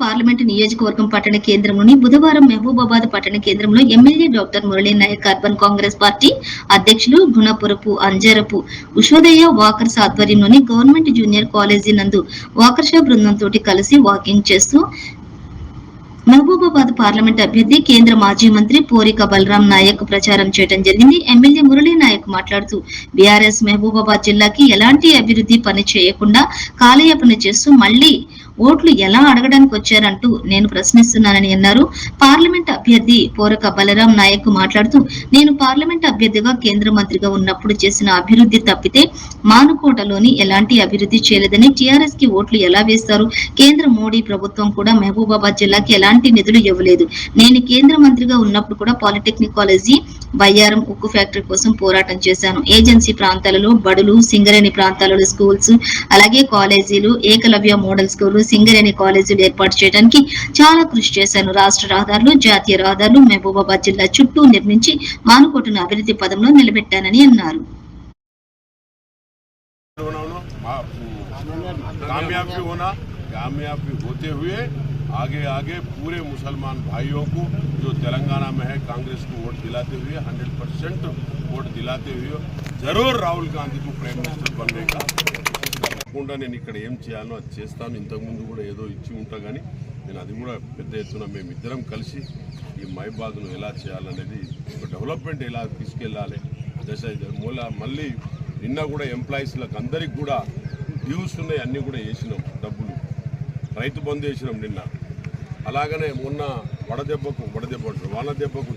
Parliament నియోజకవర్గం పట్టణ కేంద్రంలోని బుధవారం మహబూబాబాద్ పట్టణ కేంద్రంలో MLA doctor Murali Nayak urban Congress party అధ్యక్షులు గుణపురపు అంజరపు ఉషోదయ వాకర్స్ ఆధ్వర్యంలోని గవర్నమెంట్ జూనియర్ కాలేజీ నందు వాకర్షా బృందంతో కలిసి వాకింగ్ చేస్తూ మహబూబాబాద్ పార్లమెంట్ అభ్యర్థి కేంద్ర మాజీ మంత్రి పోరిక బలరాం నాయక్ ప్రచారం చేయడం జరిగింది. ఎమ్మెల్యే మురళీ నాయక్ మాట్లాడుతూ బీఆర్ఎస్ మహబూబాబాద్ జిల్లాకి ఎలాంటి అభివృద్ధి పని చేయకుండా కాలయాపన చేస్తూ మళ్ళీ ఓట్లు ఎలా అడగడానికి వచ్చారంటూ నేను ప్రశ్నిస్తున్నానని అన్నారు. పార్లమెంట్ అభ్యర్థి పోరక బలరాం నాయక్ మాట్లాడుతూ నేను పార్లమెంట్ అభ్యర్థిగా కేంద్ర మంత్రిగా ఉన్నప్పుడు చేసిన అభివృద్ధి తప్పితే మానుకోటలోని ఎలాంటి అభివృద్ధి చేయలేదని టీఆర్ఎస్కి ఓట్లు ఎలా వేస్తారు? కేంద్ర మోడీ ప్రభుత్వం కూడా మహబూబాబాద్ జిల్లాకి ఎలాంటి నిధులు ఇవ్వలేదు. నేను కేంద్ర మంత్రిగా ఉన్నప్పుడు కూడా పాలిటెక్నిక్ కాలేజీ బయ్యారం ఉక్కు ఫ్యాక్టరీ కోసం పోరాటం చేశాను. ఏజెన్సీ ప్రాంతాలలో బడులు సింగరేణి ప్రాంతాలలో స్కూల్స్ అలాగే కాలేజీలు ఏకలవ్య మోడల్ స్కూల్ సింగరేణి కాలేజీలు ఏర్పాటు చేయడానికి చాలా కృషి చేశాను రాష్ట్ర రహదారులు జాతీయ రహదారులు మహబూబాబాద్ జిల్లా చుట్టూ నిర్మించి మానుకోటను అభివృద్ధి పదంలో నిలబెట్టానని అన్నారు होना होना मा- कामयाब भी होना कामयाब भी होते हुए आगे आगे पूरे मुसलमान भाइयों को जो तेलंगाना में है कांग्रेस को वोट दिलाते हुए 100 परसेंट वोट दिलाते हुए जरूर राहुल गांधी को प्राइम मिनिस्टर बनने का తప్పకుండా నేను ఇక్కడ ఏం చేయాలో అది చేస్తాను. ఇంతకుముందు కూడా ఏదో ఇచ్చి ఉంటా కానీ నేను అది కూడా పెద్ద ఎత్తున మేము ఇద్దరం కలిసి ఈ మైబాద్ను ఎలా చేయాలనేది ఒక డెవలప్మెంట్ ఎలా తీసుకెళ్ళాలి దశ మూల మళ్ళీ నిన్న కూడా ఎంప్లాయీస్లకు అందరికి కూడా డ్యూస్ ఉన్నాయి అన్నీ కూడా వేసినాం డబ్బులు. రైతు బంధు వేసినాం నిన్న. అలాగనే మొన్న వడదెబ్బకు వడదెబ్బ అంటారు, వాన దెబ్బకు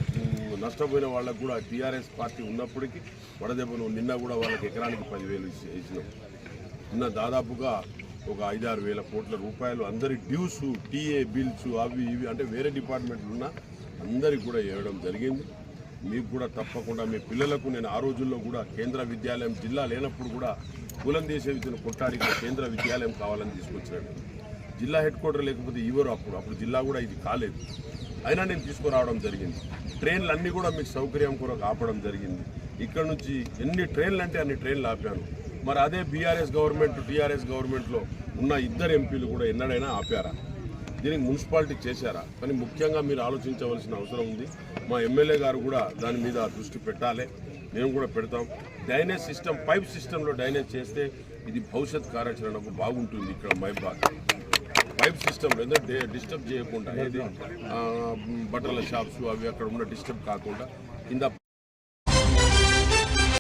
నష్టపోయిన వాళ్ళకు కూడా టీఆర్ఎస్ పార్టీ ఉన్నప్పటికీ వడదెబ్బను నిన్న కూడా వాళ్ళకి ఎకరానికి పదివేలు వేసినాం. ఉన్న నిన్న దాదాపుగా ఒక ఐదారు వేల కోట్ల రూపాయలు అందరి డ్యూస్ టీఏ బిల్స్ అవి ఇవి అంటే వేరే డిపార్ట్మెంట్లు ఉన్న అందరికి కూడా ఇవ్వడం జరిగింది. మీకు కూడా తప్పకుండా మీ పిల్లలకు నేను ఆ రోజుల్లో కూడా కేంద్ర విద్యాలయం జిల్లా లేనప్పుడు కూడా కులం దేశ విద్యను కొట్టాడి కేంద్ర విద్యాలయం కావాలని తీసుకొచ్చాడు జిల్లా హెడ్ క్వార్టర్ లేకపోతే ఇవ్వరు అప్పుడు. అప్పుడు జిల్లా కూడా ఇది కాలేదు. అయినా నేను తీసుకురావడం జరిగింది. ట్రైన్లు అన్నీ కూడా మీకు సౌకర్యం కొరకు ఆపడం జరిగింది. ఇక్కడ నుంచి ఎన్ని ట్రైన్లు అంటే అన్ని ట్రైన్లు ఆపాను. మరి అదే బీఆర్ఎస్ గవర్నమెంట్ టీఆర్ఎస్ గవర్నమెంట్లో ఉన్న ఇద్దరు ఎంపీలు కూడా ఎన్నడైనా ఆపారా? దీనికి మున్సిపాలిటీ చేశారా? కానీ ముఖ్యంగా మీరు ఆలోచించవలసిన అవసరం ఉంది. మా ఎమ్మెల్యే గారు కూడా దాని మీద దృష్టి పెట్టాలి. మేము కూడా పెడతాం. డైనేజ్ సిస్టమ్ పైప్ సిస్టంలో డైనేజ్ చేస్తే ఇది భవిష్యత్ కార్యాచరణకు బాగుంటుంది ఇక్కడ మైబాగ్ పైప్ సిస్టమ్ ఎందుకంటే డిస్టర్బ్ చేయకుండా ఏది బట్టల షాప్స్ అవి అక్కడ ఉన్న డిస్టర్బ్ కాకుండా కింద